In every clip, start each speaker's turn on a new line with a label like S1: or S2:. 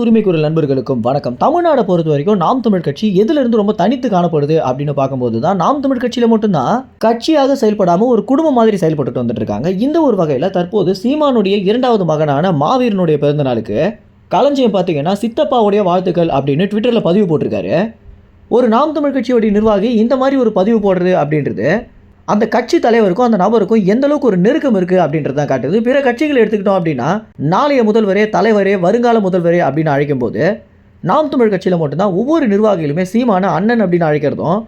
S1: உரிமை குரல் நண்பர்களுக்கும் வணக்கம். தமிழ்நாடை பொறுத்த வரைக்கும் நாம் தமிழ் கட்சி எதுல இருந்து ரொம்ப தனித்து காணப்படுது அப்படின்னு பார்க்கும்போது தான் நாம் தமிழ் கட்சியில மட்டும்தான் கட்சியாக செயல்படாம ஒரு குடும்பம் மாதிரி செயல்பட்டு வந்துட்டு இருக்காங்க இந்த ஒரு வகையில தற்போது சீமானுடைய இரண்டாவது மகனான மாவீரனுடைய பிறந்த நாளுக்கு களஞ்சியம் பார்த்தீங்கன்னா சித்தப்பாவுடைய வாழ்த்துக்கள் அப்படின்னு ட்விட்டரில் பதிவு போட்டிருக்காரு. ஒரு நாம் தமிழ் கட்சியோடைய நிர்வாகி இந்த மாதிரி ஒரு பதிவு போடுறது அப்படின்றது அந்த கட்சி தலைவருக்கும் அந்த நபருக்கும் எந்த அளவுக்கு ஒரு நெருக்கம் இருக்கு அப்படின்றது தான் காட்டுது. பிற கட்சிகள் எடுத்துக்கிட்டோம் அப்படின்னா நாளைய முதல்வரே தலைவரே வருங்கால முதல்வரே அப்படின்னு அழைக்கும் போது நாம் தமிழ் கட்சியில் மட்டும்தான் ஒவ்வொரு நிர்வாகிகளுமே சீமான அண்ணன் அப்படின்னு அழைக்கிறதும்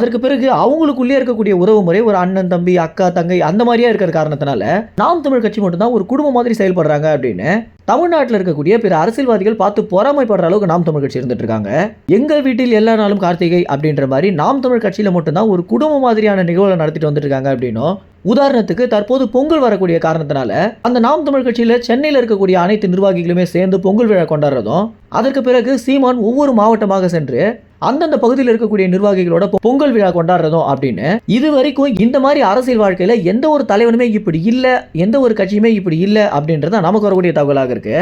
S1: அதற்கு பிறகு அவங்களுக்குள்ளே இருக்கக்கூடிய உறவு முறை ஒரு அண்ணன் தம்பி அக்கா தங்கை அந்த மாதிரியா இருக்கிற காரணத்தினால நாம் தமிழ் கட்சி மட்டும்தான் ஒரு குடும்பம் மாதிரி செயல்படுறாங்க அப்படின்னு தமிழ்நாட்டில் இருக்கக்கூடிய பிற அரசியல்வாதிகள் பார்த்து பொறாமைப்படுற அளவுக்கு நாம் தமிழ் கட்சி இருந்துட்டு இருக்காங்க. எங்கள் வீட்டில் எல்லா நாளும் கார்த்திகை அப்படின்ற மாதிரி நாம் தமிழ் கட்சியில் மட்டும்தான் ஒரு குடும்ப மாதிரியான நிகழ்வுகளை நடத்திட்டு வந்துட்டு இருக்காங்க அப்படின்னும் உதாரணத்துக்கு தற்போது பொங்கல் வரக்கூடிய காரணத்தினால அந்த நாம் தமிழ் கட்சியில் சென்னையில் இருக்கக்கூடிய அனைத்து நிர்வாகிகளுமே சேர்ந்து பொங்கல் விழா கொண்டாடுறதும் அதற்கு பிறகு சீமான் ஒவ்வொரு மாவட்டமாக சென்று அந்தந்த பகுதியில் இருக்கக்கூடிய நிர்வாகிகளோட பொங்கல் விழா கொண்டாடுறதும் அப்படின்னு. இது வரைக்கும் இந்த மாதிரி அரசியல் வாழ்க்கையில எந்த ஒரு தலைவனுமே இப்படி இல்லை எந்த ஒரு கட்சியுமே இப்படி இல்லை அப்படின்றத நமக்கு வரக்கூடிய தகவலாக இருக்கு.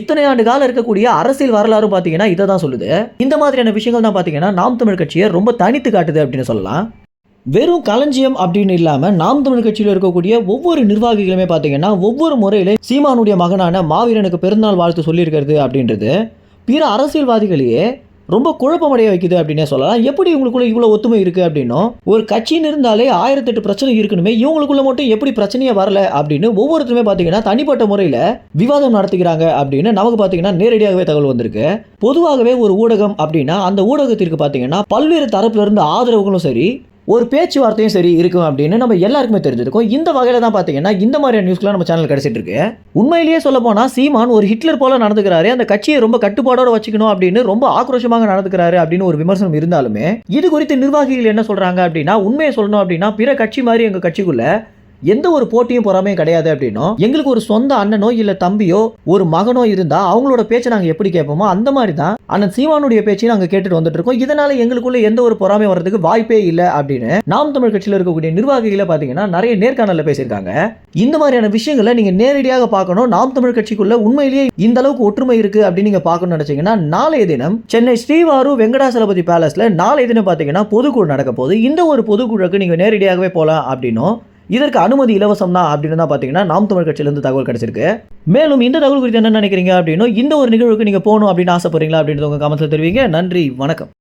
S1: இத்தனை ஆண்டு காலம் இருக்கக்கூடிய அரசியல் வரலாறும் பார்த்தீங்கன்னா இதை தான் சொல்லுது. இந்த மாதிரியான விஷயங்கள் தான் பார்த்தீங்கன்னா நாம் தமிழ் கட்சியை ரொம்ப தனித்து காட்டுது அப்படின்னு சொல்லலாம். வெறும் களஞ்சியம் அப்படின்னு இல்லாமல் நாம் தமிழ் கட்சியில் இருக்கக்கூடிய ஒவ்வொரு நிர்வாகிகளுமே பார்த்தீங்கன்னா ஒவ்வொரு முறையிலே சீமானுடைய மகனான மாவீரனுக்கு பிறந்தநாள் வாழ்த்து சொல்லியிருக்கிறது அப்படின்றது. பிற அரசியல்வாதிகளையே ரொம்ப குழப்பமடைய வைக்குது அப்படின்னே சொல்லலாம். எப்படி இவங்களுக்குள்ள இவ்வளோ ஒத்துமை இருக்குது அப்படின்னும் ஒரு கட்சின்னு இருந்தாலே ஆயிரத்தெட்டு பிரச்சனை இருக்கணுமே இவங்களுக்குள்ள மட்டும் எப்படி பிரச்சனையே வரல அப்படின்னு ஒவ்வொருத்தருமே பார்த்தீங்கன்னா தனிப்பட்ட முறையில் விவாதம் நடத்துகிறாங்க அப்படின்னு நமக்கு பார்த்தீங்கன்னா நேரடியாகவே தகவல் வந்திருக்கு. பொதுவாகவே ஒரு ஊடகம் அப்படின்னா அந்த ஊடகத்திற்கு பார்த்தீங்கன்னா பல்வேறு தரப்புல இருந்து ஆதரவுகளும் சரி ஒரு பேச்சுவார்த்தையும் சரி இருக்கும் அப்படின்னு நம்ம எல்லாருக்குமே தெரிஞ்சிருக்கும். இந்த வகையில் தான் பார்த்தீங்கன்னா இந்த மாதிரியான நியூஸ்லாம் நம்ம சேனல் கிடைச்சிட்டு இருக்கு. உண்மையிலேயே சொல்ல போனால் சீமான் ஒரு ஹிட்லர் போல நடந்துக்கிறாரு. அந்த கட்சியை ரொம்ப கட்டுப்பாடோடு வச்சுக்கணும் அப்படின்னு ரொம்ப ஆக்ரோஷமாக நடந்துக்கிறாரு அப்படின்னு ஒரு விமர்சனம் இருந்தாலுமே இது குறித்து நிர்வாகிகள் என்ன சொல்கிறாங்க அப்படின்னா உண்மையை சொல்லணும் அப்படின்னா பிற கட்சி மாதிரி எங்கள் கட்சிக்குள்ளே எந்த ஒரு போட்டியும் பொறாமையும் கிடையாது அப்படின்னும் எங்களுக்கு ஒரு சொந்த அண்ணனோ இல்ல தம்பியோ ஒரு மகனோ இருந்தா அவங்களோட பேச்சை நாங்க எப்படி கேட்போமோ அந்த மாதிரி தான் அண்ணன் சீமானுடைய பேச்சையும் நாங்க கேட்டுட்டு வந்துட்டு இருக்கோம் இதனால எங்களுக்குள்ள எந்த ஒரு பொறாமை வர்றதுக்கு வாய்ப்பே இல்லை அப்படின்னு நாம் தமிழ் கட்சியில் இருக்கக்கூடிய நிர்வாகிகளை பாத்தீங்கன்னா நிறைய நேர்காணல பேசியிருக்காங்க. இந்த மாதிரியான விஷயங்களை நீங்க நேரடியாக பார்க்கணும். நாம் தமிழ் கட்சிக்குள்ள உண்மையிலேயே இந்த அளவுக்கு ஒற்றுமை இருக்கு அப்படின்னு நீங்க பார்க்கணும்னு நினைச்சீங்கன்னா நாளைய தினம் சென்னை ஸ்ரீவாரு வெங்கடாசலபதி பேலஸ்ல நாளைய தினம் பாத்தீங்கன்னா பொதுக்குழு நடக்க போகுது. இந்த ஒரு பொதுக்குழுக்கு நீங்க நேரடியாகவே போகலாம் அப்படின்னும் இதற்கு அனுமதி இலவசம் தான் அப்படின்னு தான் பார்த்தீங்கன்னா நாம் தமிழ் கட்சியிலேருந்து தகவல் கிடைச்சிருக்கு. மேலும் இந்த தகவல் குறித்து என்ன நினைக்கிறீங்க அப்படின்னா இந்த ஒரு நிகழ்வுக்கு நீங்கள் போகணும் அப்படின்னு ஆசைப்படுறீங்களா அப்படின்றது உங்கள் கமெண்ட்ஸில் தெரிவிங்க. நன்றி வணக்கம்.